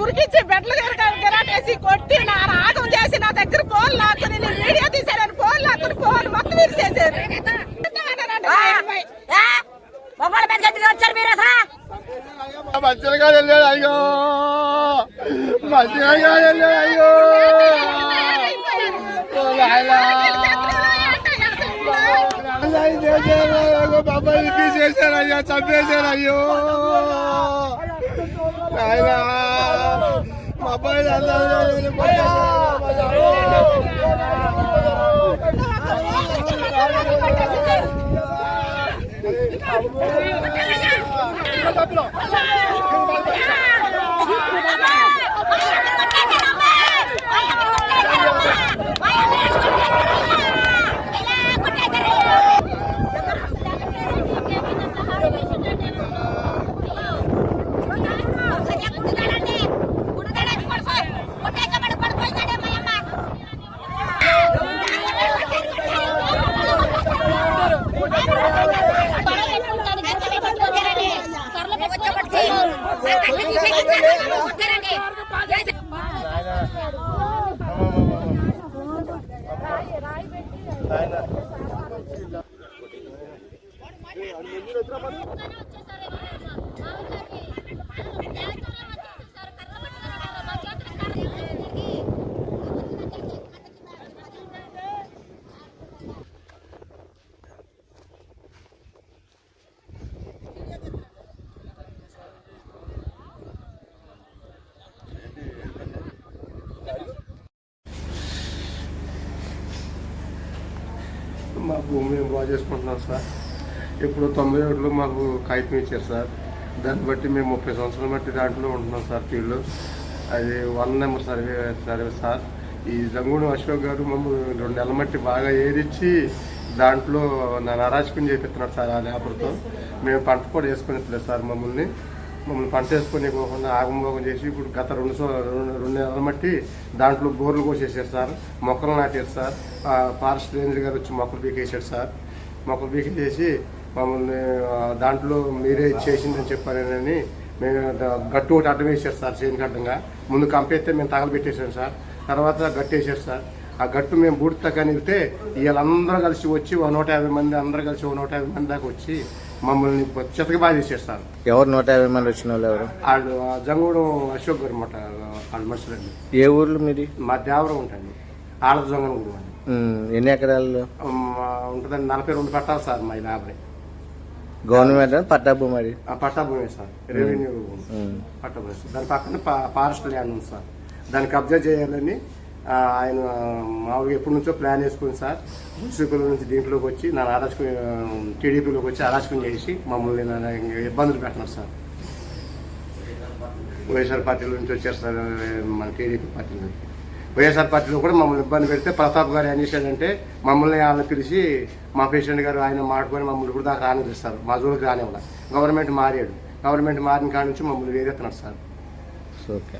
ఉరికిచ్చి బెడ్ల గరాటేసి కొట్టి నా రాగం చేసి నా దగ్గర ఫోన్ లాక్కుని నేను వీడియో తీసాడని ఫోన్ లాక్కుని ఫోన్ మొత్తం విరిచేసారు మచ్చలుగా వెళ్ళాడు అయ్యో! మచ్చలుగా వెళ్ళాడు అయ్యో! బాబాయ్ తీసేశారు అయ్యా చంపేశారు అయ్యో నాయనా మా అబ్బాయి మా భూమి మేము బాగా చేసుకుంటున్నాం సార్ ఇప్పుడు తొంభై ఒకటిలో మాకు కాగితం ఇచ్చారు సార్. దాన్ని బట్టి మేము ముప్పై సంవత్సరాలు బట్టి దాంట్లో ఉంటున్నాం సార్ ఫీల్డ్ అది one number survey survey sir. ఈ జంగుడు అశోక్ గారు మమ్మల్ని రెండు నెలల మట్టి బాగా ఏరిచ్చి దాంట్లో నన్ను అరాచకం చేపిస్తున్నాడు సార్ ఆ లేబర్తో. మేము పంట కూడా వేసుకుని సార్ మమ్మల్ని. మమ్మల్ని పంట వేసుకొని పోకుండా ఆగంభోగం చేసి ఇప్పుడు గత రెండు సో- రెండు నెలల మట్టి దాంట్లో బోర్లు కోసేసారు సార్. మొక్కలు నాటారు సార్. ఫారెస్ట్ రేంజర్ గారు వచ్చి మొక్కలు పీకేసాడు సార్. మొక్కలు పీకేసేసి మమ్మల్ని దాంట్లో మీరే చేసిందని చెప్పారని మేము గట్టు ఒకటి అడ్డం వేసారు సార్ చేను అడ్డంగా ముందు కంపేస్తే మేము తగలబెట్టేసాం సార్. తర్వాత గట్టు వేసారు సార్. ఆ గట్టు మేము బూడితో కనిగితే వీళ్ళందరూ కలిసి వచ్చి ఒక నూట యాభై మంది అందరూ కలిసి ఒక నూట యాభై మంది దాకా వచ్చి మమ్మల్ని చితక బాధ సార్. ఎవరు నూట యాభై మంది వచ్చిన వాళ్ళు ఎవరు? వాళ్ళు ఆ జంగూడు అశోక్ గారు మాట వాళ్ళ మనుషులండి. ఏ ఊర్లు మీది? మా దేవరం ఉంటుంది. ఆళ్ళ జంగం ఉంటుంది ఉమ్, ఎన్ని ఎకరాలు? ఉంటుందండి నలభై రెండు పట్టాలి సార్ మా యాభై గవర్నమెంట్ పట్టా భూమి అది. ఆ పట్టా భూమి సార్. రెవెన్యూ ఉమ్. పట్టా భూమి సార్. దాని పక్కన ఫారెస్ట్ ల్యాండ్ ఉంది సార్. దాన్ని కబ్జా చేయాలని ఆయన మామూలుగా ఎప్పటి నుంచో ప్లాన్ వేసుకుని సార్. మున్సిపల్ నుంచి దీంట్లోకి వచ్చి నన్ను అరాచకం టీడీపీలోకి వచ్చి అరాచకం చేసి మమ్మల్ని ఇబ్బందులు పెట్టినారు సార్. వైఎస్ఆర్ పార్టీలో నుంచి వచ్చారు సార్ మన టీడీపీ పార్టీ నుంచి. వైఎస్ఆర్ పార్టీలో కూడా మమ్మల్ని ఇబ్బంది పెడితే ప్రతాప్ గారు ఏం చేశాడంటే మమ్మల్ని వాళ్ళని పిలిచి మా పేషెంట్ గారు ఆయన మాట్లాడుకొని మమ్మల్ని ఇప్పుడు దాకా రానిస్తారు మా జోలికి రానివ్వాలి గవర్నమెంట్ మారాడు. గవర్నమెంట్ మారిన కాడ నుంచి మమ్మల్ని వేరేస్తున్నారు సార్. ఓకే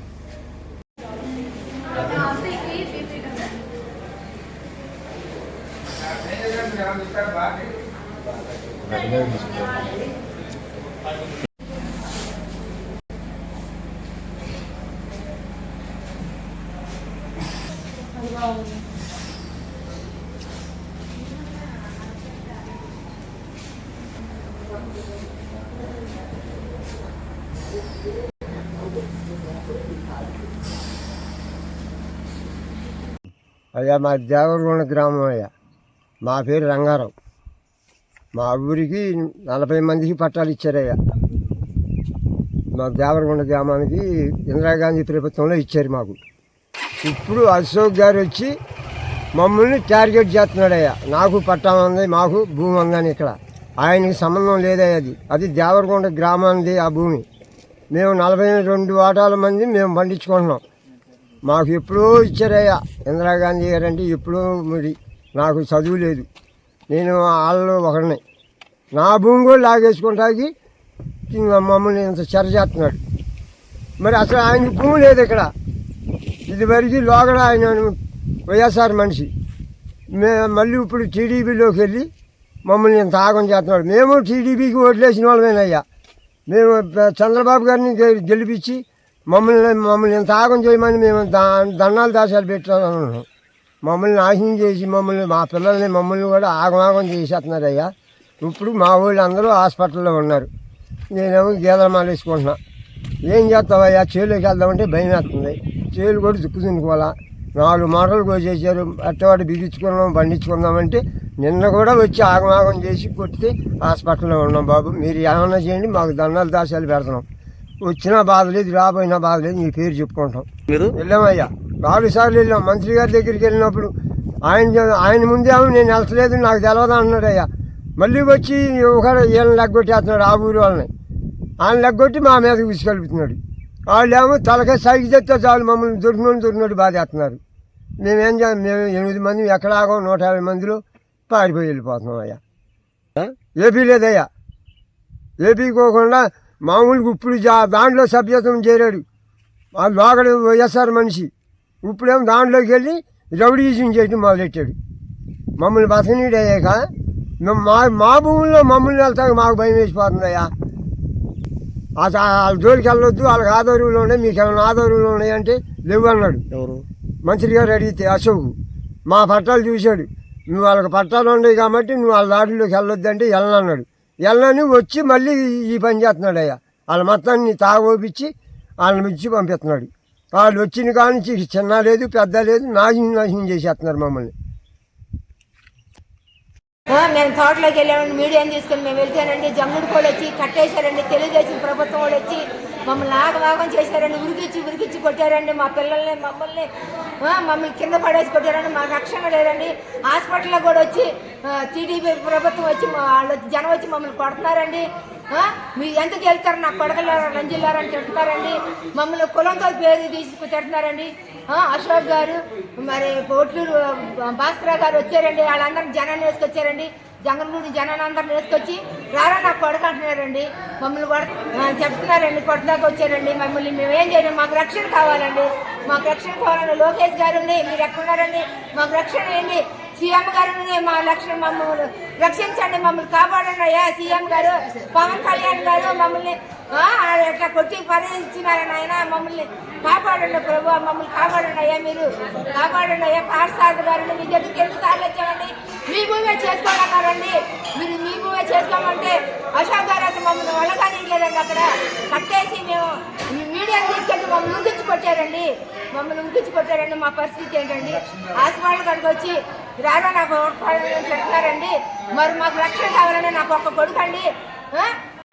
అయ్యా మా దేవరగొండ గ్రామం అయ్యా. మా పేరు రంగారావు. మా ఊరికి నలభై మందికి పట్టాలు ఇచ్చారయ్యా. మా దేవరగొండ గ్రామానికి ఇందిరాగాంధీ ప్రభుత్వంలో ఇచ్చారు మాకు. ఇప్పుడు అశోక్ గారు వచ్చి మమ్మల్ని టార్గెట్ చేస్తున్నాడయ్యా. నాకు పట్టా ఉంది మాకు భూమి ఉందని ఇక్కడ. ఆయనకి సంబంధం లేదే అది. అది దేవరకొండ గ్రామానికి ఆ భూమి. మేము నలభై రెండు వాటాల మంది మేము పండించుకుంటున్నాం. మాకు ఎప్పుడో ఇచ్చారయ్యా. ఇందిరాగాంధీ గారు అంటే ఎప్పుడో మరి నాకు చదువు లేదు. నేను వాళ్ళు ఒకరిని నా భూమి కూడా లాగేసుకుంటాకి మమ్మల్ని ఇంత చెర చేస్తున్నాడు. మరి అసలు ఆయనకి భూమి లేదు ఇక్కడ. ఇది వరకు లోగడ ఆయన వైఎస్ఆర్ మనిషి. మే మళ్ళీ ఇప్పుడు టీడీపీలోకి వెళ్ళి మమ్మల్ని ఇంత ఆగం చేస్తున్నాడు. మేము టీడీపీకి ఓట్లేసిన వాళ్ళమేనయ్యా. మేము చంద్రబాబు గారిని గెలిపించి మమ్మల్ని మమ్మల్ని ఇంత ఆగం చేయమని మేము దా దండాలు దాసాలు పెట్టాను మమ్మల్ని నాశనం చేసి మమ్మల్ని మా పిల్లల్ని మమ్మల్ని కూడా ఆగమాగం చేసేస్తున్నారు అయ్యా ఇప్పుడు మా వాళ్ళు అందరూ హాస్పిటల్లో ఉన్నారు. నేనేమో గీదల మాలేసుకుంటున్నా. ఏం చేస్తావయ్యా? చేలోకి వెళ్దామంటే భయం వేస్తుంది. చేలు కూడా దుక్కు తినుకోవాలా నాలుగు మాటలు కోసేసారు అట్టవాడు బిగించుకున్నాం పండించుకుందామంటే నిన్న కూడా వచ్చి ఆగమాగం చేసి కొట్టి హాస్పిటల్లో ఉన్నాం బాబు. మీరు ఏమన్నా చేయండి మాకు దండాలు దాశాలు పెడుతున్నాం. వచ్చినా బాధ లేదు రాబోయినా బాధ లేదు మీ పేరు చెప్పుకుంటాం మీరు? వెళ్ళామయ్యా. నాలుగు సార్లు వెళ్ళాం. మంత్రి గారి దగ్గరికి వెళ్ళినప్పుడు ఆయన ఆయన ముందేమో నేను వెళ్తలేదు నాకు తెలియదు అంటున్నాడు అయ్యా మళ్ళీ వచ్చి ఒక వీళ్ళని లెగ్గొట్టేస్తున్నాడు ఆ ఊరు వాళ్ళని. ఆయన లెగ్గొట్టి మా మీద విసుకెళ్తున్నాడు వాళ్ళేమో తలకాయ సైకి చెప్తే చాలు మమ్మల్ని దొరికినోడు దొరికినోడు బాధేస్తున్నారు. మేమేం చేయాలి మేము ఎనిమిది మంది ఎక్కడ ఆగం నూట యాభై మందిలో పారిపోయి వెళ్ళిపోతున్నాం అయ్యా. ఏపీ లేదయ్యా. ఏపీ పోకుండా మామూలుగా ఇప్పుడు దాంట్లో సభ్యత్వం చేరాడు ఆ లోకల్ వైఎస్ఆర్ మనిషి. ఇప్పుడేమో దాంట్లోకి వెళ్ళి రౌడీజం చేయడం మొదలెట్టాడు. మమ్మల్ని మేము మా మా భూముల్లో మమ్మల్ని వెళ్తాక మాకు భయం వేసిపోతుందయ్యా. వాళ్ళ జోలికి వెళ్ళొద్దు వాళ్ళకి ఆధారులు ఉన్నాయి మీకు ఏమైనా ఆధారులు ఉన్నాయి అంటే లేవు అన్నాడు. ఎవరు? మంత్రి గారు అడిగితే అశోక్ మా పట్టాలు చూశాడు. నువ్వు వాళ్ళకి పట్టాలు ఉన్నాయి కాబట్టి నువ్వు వాళ్ళ దాటిలోకి వెళ్ళొద్దు అంటే వెళ్ళనన్నాడు వెళ్ళని వచ్చి మళ్ళీ ఈ పని చేస్తున్నాడు అయ్యా వాళ్ళ మొత్తాన్ని తాగోపించి వాళ్ళని ఇచ్చి పంపిస్తున్నాడు. వాళ్ళు వచ్చిన కానించి చిన్న లేదు పెద్ద లేదు నాశనం నాశనం చేసేస్తున్నారు మమ్మల్ని. మేము తోటలోకి వెళ్ళామండి మీడియాని తీసుకొని మేము వెళ్తానండి. జమ్ముడు కూడా వచ్చి కట్టేశారండి. తెలుగుదేశం ప్రభుత్వం కూడా వచ్చి మమ్మల్ని ఆగవాగం చేశారండి. ఉరికిచ్చి ఉరికిచ్చి కొట్టారండి. మా పిల్లల్ని మమ్మల్ని మమ్మల్ని కింద పడేసి కొట్టారండి. మాకు రక్షణ లేదండి. హాస్పిటల్లో కూడా వచ్చి టీడీపీ ప్రభుత్వం వచ్చి వాళ్ళు వచ్చి- జనం వచ్చి మమ్మల్ని కొడుతున్నారండి. మీ మీరు ఎందుకు వెళ్తారు? నా కొడకలు రంజిల్లారని చెప్తున్నారండి. మమ్మల్ని కులంతో పేరు తీసుకు తిడుతున్నారండి అశోక్ గారు మరి పోట్లూరు భాస్కర్ గారు వచ్చారండి. వాళ్ళందరినీ జనాన్ని వేసుకొచ్చారండి. జంగన్గూడి జనాన్ని అందరిని వేసుకొచ్చి రారా నాకు కొడక అంటున్నారండి. మమ్మల్ని కొడ చెప్తున్నారండి. కొట్టదాకా వచ్చారండి మమ్మల్ని. మేమేం చేయలేం. మాకు రక్షణ కావాలండి. మాకు రక్షణ కావాలండి. లోకేష్ గారు మీరు ఎక్కడున్నారండి? మాకు రక్షణ ఏంటి? సీఎం గారు మా లక్ష్మి మమ్మల్ని రక్షించండి మమ్మల్ని కాపాడండి అయ్యా. సీఎం గారు పవన్ కళ్యాణ్ గారు మమ్మల్ని అట్లా కొట్టి పరిచినారని ఆయన మమ్మల్ని కాపాడండి ప్రభు మమ్మల్ని కాపాడండి అయ్యా మీరు. కాపాడండి అయ్యా. పాఠశాల గారు మీ దగ్గరికి ఎన్ని సార్లు వచ్చామండి? మీ భూమే చేసుకోమన్నారండి. మీరు మీ భూమే చేసుకోమంటే అశోక్ గారు అసలు మమ్మల్ని వెళ్ళగానేయలేదండి అక్కడ. కట్టేసి మేము మీ తీసుకెళ్ళి మమ్మల్ని ఉరికించి కొట్టారండి. మమ్మల్ని ఉరికించి కొట్టారండి. మా పరిస్థితి ఏంటండి? హాస్పిటల్ కడికి వచ్చి రారా నాకు చెప్తున్నారండి. మరి మాకు రక్షణ కావాలని నాకు ఒక్క కొడుకండి.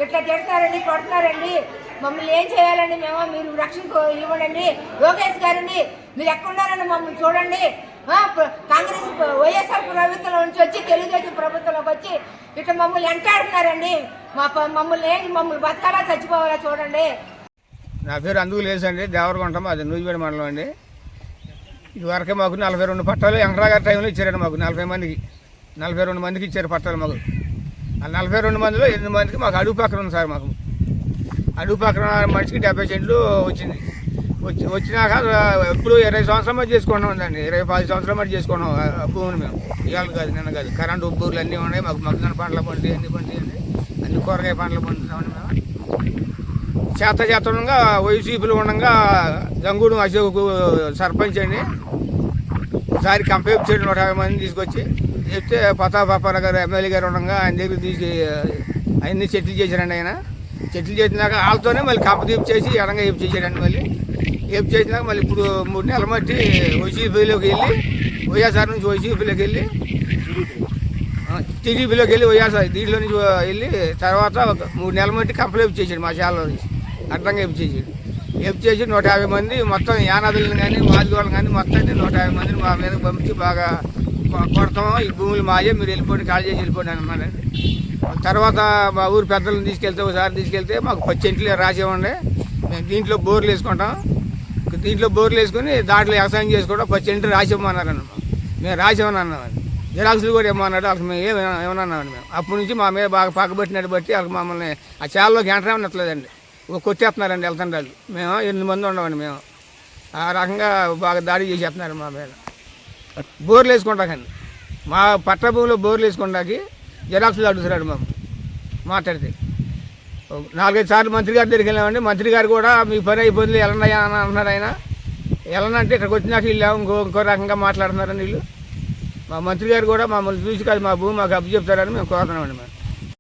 ఇట్లా తిడతారండి కొడుతున్నారండి. మమ్మల్ని ఏం చేయాలండి మేము? మీరు రక్షణ ఇవ్వండి. లోకేష్ గారండి మీరు ఎక్కడున్నారండి మమ్మల్ని చూడండి. కాంగ్రెస్ వైఎస్ఆర్ ప్రభుత్వంలో నుంచి వచ్చి తెలుగుదేశం ప్రభుత్వంలోకి వచ్చి ఇట్లా మమ్మల్ని ఎంటాడుతున్నారండి. మా ప- మమ్మల్ని ఏంటి మమ్మల్ని బతకాలా చచ్చిపోవాలా చూడండి. నా పేరు అందుకు లేదండి దేవరగుంటం అది నూజిపేట మండలం అండి. ఇదివరకే మాకు నలభై రెండు పట్టాలు వెంకటరా గారి టైంలో ఇచ్చారండి మాకు నలభై మందికి నలభై రెండు మందికి ఇచ్చారు పట్టాలు మాకు. ఆ నలభై రెండు మందిలో ఎనిమిది మందికి మాకు అడుగు పక్కన ఉంది సార్ మాకు. అడుగు పక్కన మనిషికి డెబ్బై సెంట్లు వచ్చింది. వచ్చి వచ్చినాక ఎప్పుడు ఇరవై సంవత్సరం మధ్య చేసుకుంటాం ఉందండి ఇరవై పది సంవత్సరం మధ్య చేసుకున్నాం భూమిని మేము. ఇవాళ కాదు నిన్న కాదు కరెంటు ఉబ్బూర్లు అన్నీ ఉన్నాయి మాకు మగ్గన పంటలు పండుతాయి అన్ని పండుతాయి అన్ని కూరగాయ పంటలు పండుతామండి మేము. చేత చేతంగా వైసీపీలో ఉండగా గంగూడు అశోక్ సర్పంచ్ అండి. ఒకసారి కంపేర్ చేయడం నూట యాభై మంది తీసుకొచ్చి చెప్తే పతాపాపాల గారు ఎమ్మెల్యే గారు ఉండగా ఆయన దగ్గర తీసి అన్ని సెటిల్ చేశారండి ఆయన. సెటిల్ చేసినాక వాళ్ళతోనే మళ్ళీ కంపదీపు చేసి ఎడంగా ఏపు చేశారండి మళ్ళీ. ఏపు చేసినాక మళ్ళీ ఇప్పుడు మూడు నెలలు మట్టి వైసీపీలోకి వెళ్ళి వైఎస్ఆర్ నుంచి వైసీపీలోకి వెళ్ళి టీడీపీలోకి వెళ్ళి వైఎస్ఆర్ దీంట్లో నుంచి వెళ్ళి తర్వాత ఒక మూడు నెలల మట్టి కంప్లైంట్ చేశాడు మా శాలలో నుంచి. అడ్డంగా హెల్ప్ చేసాడు ఎప్పు చేసి నూట యాభై మంది మొత్తం యానాదులను కానీ మాదిగోళ్ళని కానీ మొత్తం నూట యాభై మందిని మా మీద పంపించి బాగా కొడతాము. ఈ భూములు మాయే మీరు వెళ్ళిపోండి కాల్ చేసి వెళ్ళిపోండి అన్నమాట. తర్వాత మా ఊరు పెద్దలను తీసుకెళ్తే ఒకసారి తీసుకెళ్తే మాకు పచ్చి ఇంట్లో రాసేవ్వండి మేము దీంట్లో బోర్లు వేసుకుంటాం. దీంట్లో బోర్లు వేసుకుని దాంట్లో వ్యవసాయం చేసుకోవడం పచ్చి ఇంట్లో రాసివ్వమన్నారు మేము రాసేమని అన్నామని జిరాక్సులు కూడా ఇమ్మన్నాడు అసలు మేము ఏమన్నా ఏమన్నామని మేము. అప్పటి నుంచి మా మీద బాగా పక్కబెట్టినట్టు బట్టి అసలు మమ్మల్ని ఆ చాలలోకి ఎంటనే నచ్చలేదండి కొట్టేస్తున్నారండి వెళ్తుండాలి మేము ఎనిమిది మంది ఉండమండి మేము. ఆ రకంగా బాగా దాడి చేసేస్తున్నారు మా మీద. బోర్లు వేసుకుంటాకండి. మా పట్ట భూమిలో బోర్లు వేసుకుంటాకి జిరాక్సులు అడుగుతున్నాడు మాకు. మాట్లాడితే. నాలుగైదు సార్లు మంత్రి గారి దగ్గరికి వెళ్ళామండి. మంత్రి గారు కూడా మీ పని అయిపోయింది వెళ్ళండియా అని అంటున్నారు ఆయన. వెళ్ళనంటే ఇక్కడికి వచ్చినాక వీళ్ళు ఇంకో ఇంకో రకంగా మాట్లాడుతున్నారని వీళ్ళు. మా మంత్రి గారు కూడా మమ్మల్ని చూసి కాదు మా భూమి మాకు అప్పు చెప్తారని మేము కోరుతున్నామండి మేము.